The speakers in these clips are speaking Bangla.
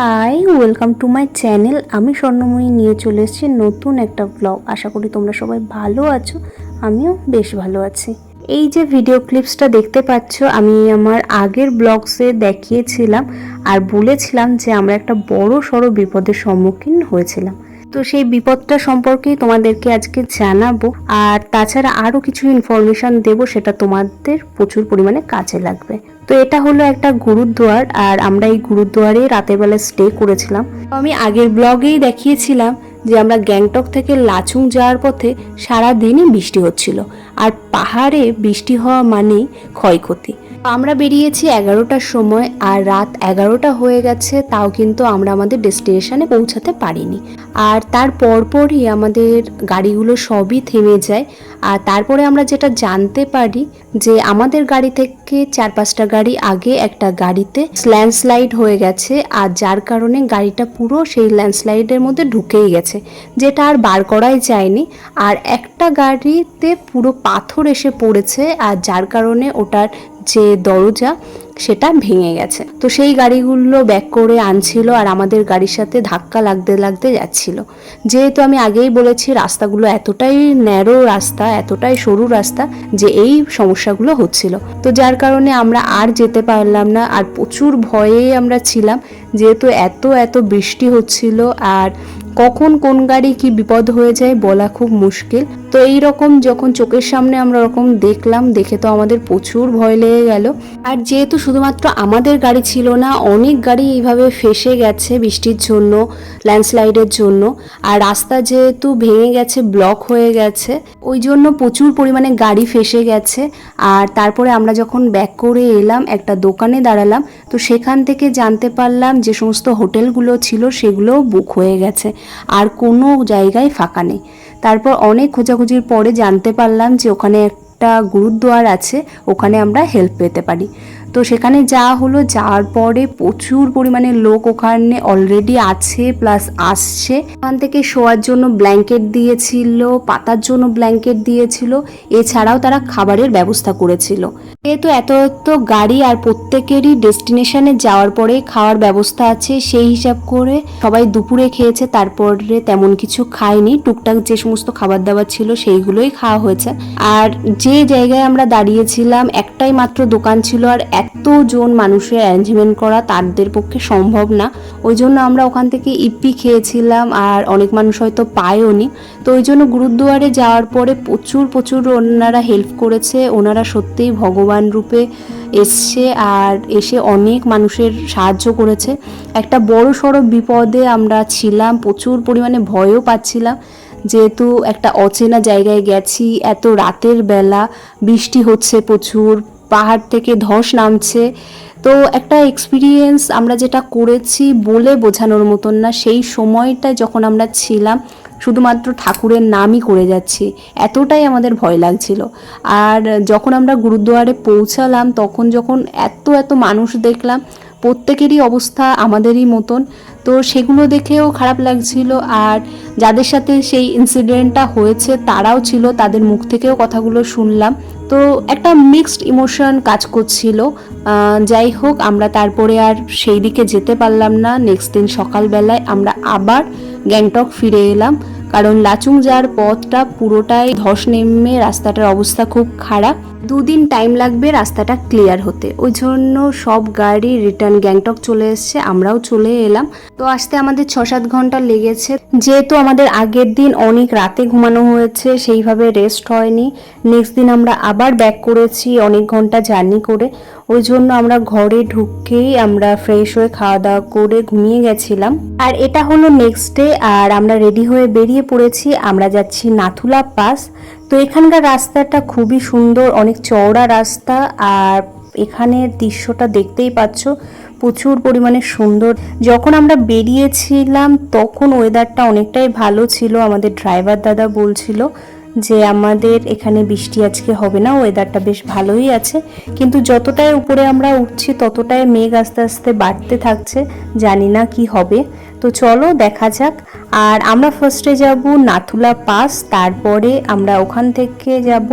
Hi welcome to my channel আমি স্বর্ণময়ী নিয়ে চলে এসেছি নতুন একটা ব্লগ আশা করি তোমরা সবাই ভালো আছো, আমিও বেশ ভালো আছি। এই যে ভিডিও ক্লিপসটা দেখতে পাচ্ছ, আমি আমার আগের ব্লগসে দেখিয়েছিলাম আর বলেছিলাম যে আমরা একটা বড় সড়ো বিপদের সম্মুখীন হয়েছিলাম। তো সেই বিপদটা সম্পর্কে তোমাদেরকে আজকে জানাব। আর তাছাড়া আরও কিছু ইনফরমেশন দেব, সেটা তোমাদের প্রচুর পরিমাণে কাজে লাগবে। তো এটা হলো একটা গুরুদ্বার, আর আমরা এই গুরুদ্বারে রাতের বেলা স্টে করেছিলাম। আমি আগের ব্লগেই দেখিয়েছিলাম যে আমরা গ্যাংটক থেকে লাচুং যাওয়ার পথে সারা দিনই বৃষ্টি হচ্ছিল। আর পাহাড়ে বৃষ্টি হওয়া মানেই ক্ষয়ক্ষতি। আমরা বেরিয়েছি এগারোটার সময়, আর রাত এগারোটা হয়ে গেছে, তাও কিন্তু আমরা আমাদের ডেস্টিনেশনে পৌঁছাতে পারিনি। আর তার পরপরই আমাদের গাড়িগুলো সবই থেমে যায়। আর তারপরে আমরা যেটা জানতে পারি যে আমাদের গাড়ি থেকে চার পাঁচটা গাড়ি আগে একটা গাড়িতে ল্যান্ডস্লাইড হয়ে গেছে আর যার কারণে গাড়িটা পুরো সেই ল্যান্ডস্লাইডের মধ্যে ঢুকেই গেছে, যেটা আর বার করাই যায়নি। আর একটা গাড়িতে পুরো পাথর এসে পড়েছে আর যার কারণে ওটার যে দরজা সেটা ভেঙে গেছে। তো সেই গাড়িগুলো ব্যাক করে আনছিল আর আমাদের গাড়ির সাথে ধাক্কা লাগতে লাগতে যাচ্ছিল। যেহেতু আমি আগেই বলেছি রাস্তাগুলো এতটাই ন্যারো রাস্তা, এতটাই সরু রাস্তা যে এই সমস্যাগুলো হচ্ছিল। তো যার কারণে আমরা আর যেতে পারলাম না আর প্রচুর ভয়ে আমরা ছিলাম। যেহেতু এত এত বৃষ্টি হচ্ছিল আর কখন কোন গাড়ি কি বিপদ হয়ে যায় বলা খুব মুশকিল। তো এই রকম যখন চোখের সামনে আমরা ওরকম দেখলাম, দেখে তো আমাদের প্রচুর ভয় লেগে গেল। আর যেহেতু শুধুমাত্র আমাদের গাড়ি ছিল না, অনেক গাড়ি এইভাবে ফেসে গেছে বৃষ্টির জন্য, ল্যান্ডস্লাইডের জন্য। আর রাস্তা যেহেতু ভেঙে গেছে, ব্লক হয়ে গেছে, ওই জন্য প্রচুর পরিমাণে গাড়ি ফেসে গেছে। আর তারপরে আমরা যখন ব্যাক করে এলাম, একটা দোকানে দাঁড়ালাম, তো সেখান থেকে জানতে পারলাম যে সমস্ত হোটেলগুলো ছিল, সেগুলোও বুক হয়ে গেছে। আর কোনো জায়গায় ফাঁকা নেই। তারপর অনেক খোঁজাখুঁজির পরে জানতে পারলাম যে ওখানে একটা গুরুদ্বার আছে, ওখানে আমরা হেল্প পেতে পারি। তো সেখানে যাওয়া হলো, যাওয়ার পরে প্রচুর পরিমাণে লোক ওখানে অলরেডি আছে প্লাস আসছে। ওখান থেকে শোয়ার জন্য ব্ল্যাঙ্কেট দিয়েছিল, পাতার জন্য ব্ল্যাঙ্কেট দিয়েছিল, এছাড়াও তারা খাবারের ব্যবস্থা করেছিল। যেহেতু এত এত গাড়ি আর প্রত্যেকেরই ডেস্টিনেশনে যাওয়ার পরে খাওয়ার ব্যবস্থা আছে, সেই হিসাব করে সবাই দুপুরে খেয়েছে, তারপরে তেমন কিছু খায়নি। টুকটাক যে সমস্ত খাবার দাবার ছিল, সেইগুলোই খাওয়া হয়েছে। আর যে জায়গায় আমরা দাঁড়িয়েছিলাম, একটাই মাত্র দোকান ছিল, আর এতজন মানুষের অ্যারেঞ্জমেন্ট করা তাদের পক্ষে সম্ভব না। ওই জন্য আমরা ওখান থেকে ইপি খেয়েছিলাম আর অনেক মানুষ হয়তো পায়ওনি তো ওই জন্য গুরুদুয়ারে যাওয়ার পরে প্রচুর প্রচুর ওনারা হেল্প করেছে। ওনারা সত্যিই ভগবান রূপে এসছে আর এসে অনেক মানুষের সাহায্য করেছে। একটা বড় সড়ো বিপদে আমরা ছিলাম, প্রচুর পরিমাণে ভয়ও পাচ্ছিলাম। যেহেতু একটা অচেনা জায়গায় গেছি, এত রাতের বেলা বৃষ্টি হচ্ছে প্রচুর পাহাড় থেকে ধস নামছে। তো একটা এক্সপিরিয়েন্স আমরা যেটা করেছি বলে বোঝানোর মতন না, সেই সময়টা যখন আমরা ছিলাম, শুধুমাত্র ঠাকুরের নামই করে যাচ্ছি, এতটাই আমাদের ভয় লাগছিল। আর যখন আমরা গুরুদুয়ারে পৌঁছালাম, তখন যখন এত এত মানুষ দেখলাম, প্রত্যেকেরই অবস্থা আমাদেরই মতন। তো সেগুলো দেখেও খারাপ লাগছিল আর যাদের সাথে সেই ইনসিডেন্টটা হয়েছে তারাও ছিল, তাদের মুখ থেকেও কথাগুলো শুনলাম। তো একটা মিক্সড ইমোশন কাজ করছিল। যাই হোক, আমরা তারপরে আর সেই দিকে যেতে পারলাম না। নেক্সট দিন সকালবেলায় আমরা আবার গ্যাংটক ফিরে এলাম। কারণ লাচুং যাওয়ার পথটা পুরোটাই ধস নেমে রাস্তাটার অবস্থা খুব খারাপ। দুদিন টাইম লাগবে রাস্তাটা ক্লিয়ার হতে। ওই জন্য সব গাড়ি রিটার্ন গ্যাংটক চলে এসছে, আমরাও চলে এলাম। তো আসতে আমাদের ছ সাত ঘণ্টা লেগেছে। যেহেতু আমাদের আগের দিন অনেক রাতে ঘুমানো হয়েছে, সেইভাবে রেস্ট হয়নি। নেক্সট দিন আমরা আবার ব্যাক করেছি অনেক ঘণ্টা জার্নি করে। ওই জন্য আমরা ঘরে ঢুকেই আমরা ফ্রেশ হয়ে খাওয়া দাওয়া করে ঘুমিয়ে গেছিলাম। আর এটা হলো নেক্সট ডে আর আমরা রেডি হয়ে বেরিয়ে পড়েছি। আমরা যাচ্ছি নাথুলা পাস তো এখানকার রাস্তাটা খুবই সুন্দর, অনেক চওড়া রাস্তা আর এখানের দৃশ্যটা দেখতেই পাচ্ছ, প্রচুর পরিমাণে সুন্দর। যখন আমরা বেরিয়েছিলাম তখন ওয়েদারটা অনেকটাই ভালো ছিল, আমাদের ড্রাইভার দাদা বলছিল যে আমাদের এখানে বৃষ্টি আজকে হবে না ওয়েদারটা বেশ ভালোই আছে। কিন্তু যতটাই উপরে আমরা উঠছি ততটাই মেঘ আস্তে আস্তে বাড়তে থাকছে, জানি না কি হবে। তো চলো দেখা যাক। আর আমরা ফার্স্টে যাব নাথুলা পাস, তারপরে আমরা ওখান থেকে যাব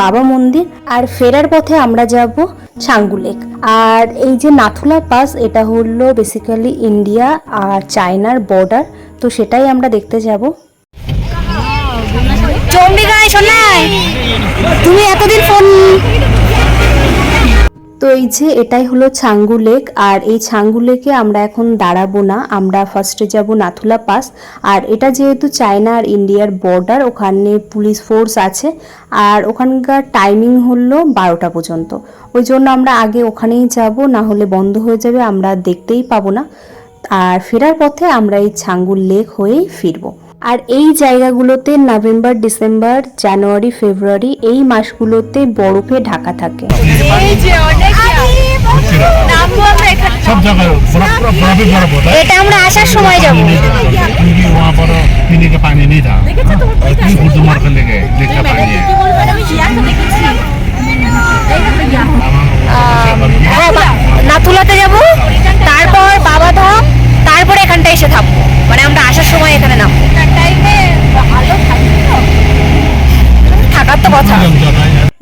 বাবা মন্দির, আর ফেরার পথে আমরা যাব ছাঙ্গু লেক। আর এই যে নাথুলা পাস, এটা হলো বেসিক্যালি ইন্ডিয়া আর চায়নার বর্ডার তো সেটাই আমরা দেখতে যাব। শোনাই তুমি এতদিন ফোন তো এই যে এটাই হলো ছাঙ্গু লেক, আর এই ছাঙ্গু লেকে আমরা এখন দাঁড়াবো না। আমরা ফার্স্টে যাব নাথুলা পাস। আর এটা যেহেতু চায়না আর ইন্ডিয়ার বর্ডার ওখানে পুলিশ ফোর্স আছে। আর ওখানকার টাইমিং হলো বারোটা পর্যন্ত। ওই জন্য আমরা আগে ওখানেই যাব, না হলে বন্ধ হয়ে যাবে, আমরা দেখতেই পাবো না। আর ফেরার পথে আমরা এই ছাঙ্গুর লেক হয়েই ফিরবো। আর এই জায়গাগুলোতে নভেম্বর ডিসেম্বর জানুয়ারি ফেব্রুয়ারি এই মাসগুলোতে বরফে ঢাকা থাকে এটা আমরা আসার সময় যাব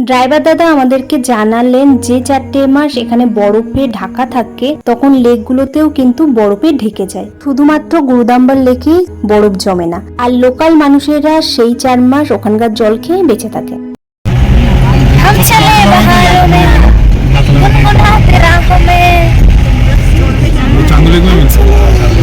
ড্রাইভার দাদা আমাদেরকে জানালেন যে চারটে মাস এখানে বরফে ঢাকা থাকে তখন লেকগুলোতেও কিন্তু বরফে ঢেকে যায় শুধুমাত্র গুরুদাম্বার লেকেই বরফ জমে না আর লোকাল মানুষেরা সেই চার মাস ওখানকার জল খেয়ে বেঁচে থাকে हम चले बहारों में गुनगुनाते राहों में चांदोली में मिलता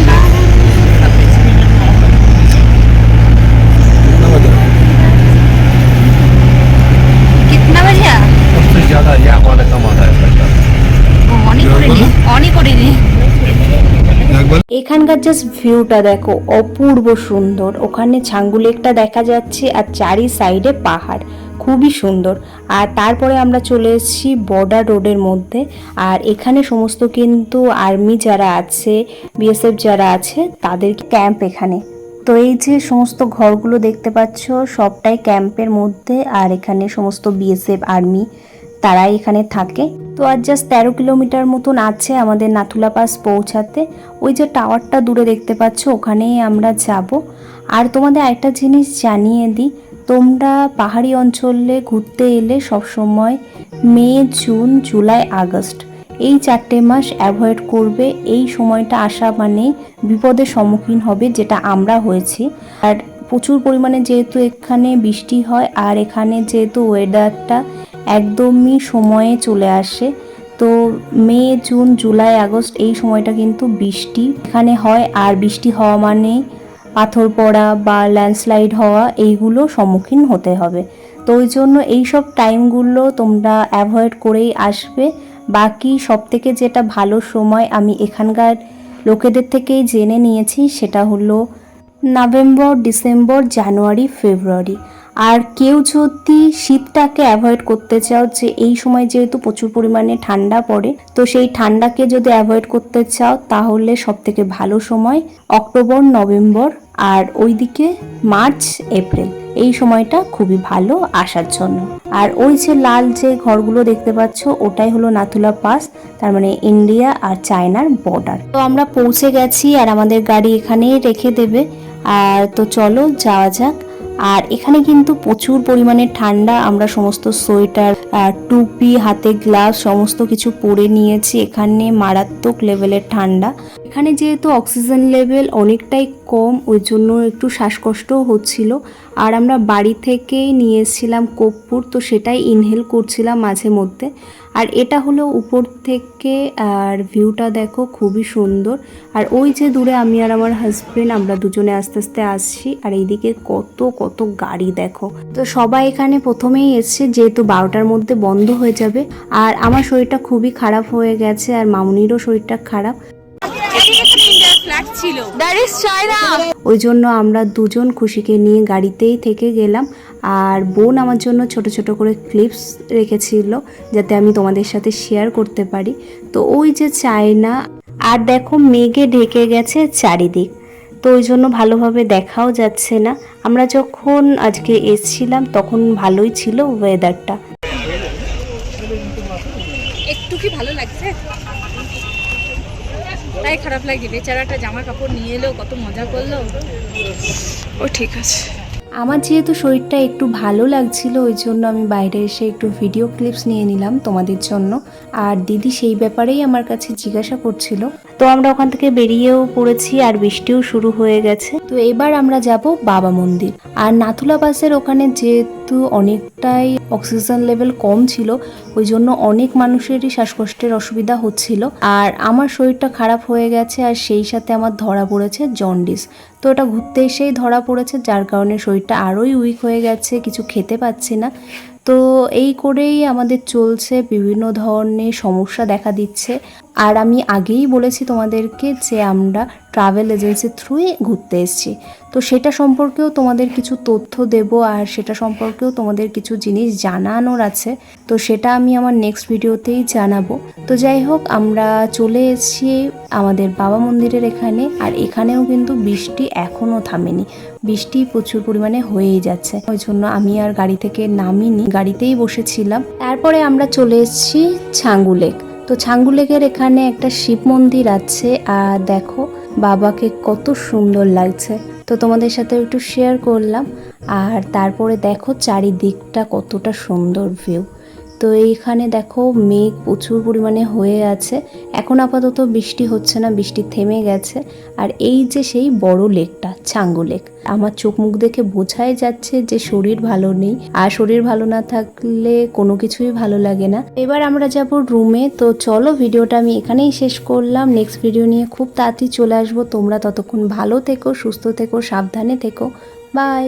এখানকার জাস্ট ভিউটা দেখো, অপূর্ব সুন্দর। ওখানে ছাঙ্গু লেকটা দেখা যাচ্ছে আর চারি সাইডে পাহাড়, খুবই সুন্দর। আর তারপরে আমরা চলে এসেছি বর্ডার রোডের মধ্যে। আর এখানে সমস্ত কিন্তু আর্মি যারা আছে বিএসএফ যারা আছে, তাদের ক্যাম্প এখানে। তো এই যে সমস্ত ঘরগুলো দেখতে পাচ্ছ, সবটাই ক্যাম্পের মধ্যে। আর এখানে সমস্ত বিএসএফ আর্মি তারাই এখানে থাকে। তো আর জাস্ট তেরো কিলোমিটার মতন আছে আমাদের নাথুলা পাস পৌঁছাতে। ওই যে টাওয়ারটা দূরে দেখতে পাচ্ছ, ওখানেই আমরা যাব। আর তোমাদের একটা জিনিস জানিয়ে দিই, তোমরা পাহাড়ি অঞ্চলে ঘুরতে এলে সবসময় মে, জুন, জুলাই, আগস্ট এই চারটে মাস অ্যাভয়েড করবে। এই সময়টা আসা মানে বিপদের সম্মুখীন হবে, যেটা আমরা হয়েছি। আর প্রচুর পরিমাণে যেহেতু এখানে বৃষ্টি হয়, আর এখানে যেহেতু ওয়েদারটা একদমই সময়ে চলে আসে। তো মে, জুন, জুলাই, আগস্ট এই সময়টা কিন্তু বৃষ্টি। এখানে হয় আর বৃষ্টি হওয়া মানে পাথর পড়া বা ল্যান্ডস্লাইড হওয়া এইগুলো সম্মুখীন হতে হবে। তো ওই জন্য এই সব টাইমগুলো তোমরা অ্যাভয়েড করেই আসবে। বাকি সব থেকে যেটা ভালো সময় আমি এখানকার লোকেদের থেকেই জেনে নিয়েছি সেটা হলো নভেম্বর, ডিসেম্বর, জানুয়ারি, ফেব্রুয়ারি। আর কেউ যদি শীতটাকে অ্যাভয়েড করতে চাও, যে এই সময় যেহেতু প্রচুর পরিমাণে ঠান্ডা পড়ে, তো সেই ঠান্ডাকে যদি অ্যাভয়েড করতে চাও, তাহলে সব থেকে ভালো সময় অক্টোবর, নভেম্বর আর ওইদিকে মার্চ, এপ্রিল। এই সময়টা খুবই ভালো আসার জন্য। আর ওই যে লাল যে ঘরগুলো দেখতে পাচ্ছ, ওটাই হলো নাথুলা পাস, তার মানে ইন্ডিয়া আর চায়নার বর্ডার। তো আমরা পৌঁছে গেছি আর আমাদের গাড়ি এখানেই রেখে দেবে। আর তো চলো, যাওয়া যাক। আর এখানে কিন্তু প্রচুর পরিমাণে ঠান্ডা। আমরা সমস্ত সোয়েটার টুপি, হাতে গ্লাভস, সমস্ত কিছু পরে নিয়েছি। এখানে মারাত্মক লেভেলের ঠান্ডা। এখানে যেহেতু অক্সিজেন লেভেল অনেকটাই কম, ওই জন্য একটু শ্বাসকষ্টও হচ্ছিল। আর আমরা বাড়ি থেকেই নিয়ে এসেছিলাম কর্পূর, তো সেটাই ইনহেল করছিলাম মাঝে মধ্যে। আর এটা হলো উপর থেকে, আর ভিউটা দেখো খুবই সুন্দর। আর ওই যে দূরে আমি আর আমার হাজব্যান্ড আমরা দুজনে আস্তে আস্তে আসছি। আর এইদিকে কত কত গাড়ি দেখো। তো সবাই এখানে প্রথমেই এসছে, যেহেতু বারোটার মধ্যে বন্ধ হয়ে যাবে। আর আমার শরীরটা খুবই খারাপ হয়ে গেছে, আর মামুনিরও শরীরটা খারাপ। ফ্ল্যাট ছিল দ্যাট ইজ চায়না ওই জন্য আমরা দুজন খুশিকে নিয়ে গাড়িতেই থেকে গেলাম আর বোন আমার জন্য ছোট ছোট করে ক্লিপস রেখেছিল যাতে আমি তোমাদের সাথে শেয়ার করতে পারি। তো ওই যে চায়না আর দেখো মেঘে ঢেকে গেছে চারিদিক। তো ওই জন্য ভালোভাবে দেখাও যাচ্ছে না। আমরা যখন আজকে এসছিলাম তখন ভালোই ছিল ওয়েদারটা একটু কি ভালো লাগছে? তাই খারাপ লাগে বেচারাটা জামা কাপড় নিয়ে এলো কত মজা করল। ও ঠিক আছে। আমার যেহেতু শরীরটা একটু ভালো লাগছিল ওই জন্য আমি বাইরে এসে একটু ভিডিও ক্লিপস নিয়ে নিলাম তোমাদের জন্য। আর দিদি সেই ব্যাপারেই আমার কাছে জিজ্ঞাসা করছিল। তো আমরা ওখান থেকে বেরিয়েও পড়েছি আর বৃষ্টিও শুরু হয়ে গেছে। তো এবার আমরা যাব বাবা মন্দির। আর নাথুলা বাসের ওখানে যেহেতু অনেকটাই অক্সিজেন লেভেল কম ছিল ওই জন্য অনেক মানুষেরই শ্বাসকষ্টের অসুবিধা হচ্ছিল। আর আমার শরীরটা খারাপ হয়ে গেছে আর সেই সাথে আমার ধরা পড়েছে জন্ডিস তো ওটা ঘুরতে এসেই ধরা পড়েছে, যার কারণে শরীরটা আরোই উইক হয়ে গেছে, কিছু খেতে পাচ্ছি না। তো এই করেই আমাদের চলছে বিভিন্ন ধরনের সমস্যা দেখা দিচ্ছে। আর আমি আগেই বলেছি তোমাদেরকে যে আমরা ট্রাভেল এজেন্সির থ্রুই ঘুরতে এসেছি। তো সেটা সম্পর্কেও তোমাদের কিছু তথ্য দেব আর সেটা সম্পর্কেও তোমাদের কিছু জিনিস জানানোর আছে। তো সেটা আমি আমার নেক্সট ভিডিওতেই জানাব। তো যাই হোক, আমরা চলে এসেছি আমাদের বাবা মন্দিরের এখানে আর এখানেও কিন্তু বৃষ্টি এখনও থামেনি। বৃষ্টি প্রচুর পরিমাণে হয়েই যাচ্ছে। ওই জন্য আমি আর গাড়ি থেকে নামিনি। গাড়িতেই বসেছিলাম। তারপরে আমরা চলে এসেছি ছাঙ্গু লেক। তো ছাঙ্গুলেগের এখানে একটা শিব মন্দির আছে, আর দেখো বাবাকে কত সুন্দর লাগছে। তো তোমাদের সাথে একটু শেয়ার করলাম, আর তারপরে দেখো চারিদিকটা কতটা সুন্দর ভিউ তো এইখানে দেখো মেঘ প্রচুর পরিমাণে হয়ে আছে। এখন আপাতত বৃষ্টি হচ্ছে না, বৃষ্টি থেমে গেছে। আর এই যে সেই বড় লেকটা, ছাঙ্গু লেক, আমার চোখ মুখ দেখে বোঝাই যাচ্ছে যে শরীর ভালো নেই। আর শরীর ভালো না থাকলে কোনো কিছুই ভালো লাগে না। এবার আমরা যাব রুমে, তো চলো ভিডিওটা আমি এখানেই শেষ করলাম। নেক্সট ভিডিও নিয়ে খুব তাড়াতাড়ি চলে আসব। তোমরা ততক্ষণ ভালো থেকো, সুস্থ থেকো, সাবধানে থেকো। বাই!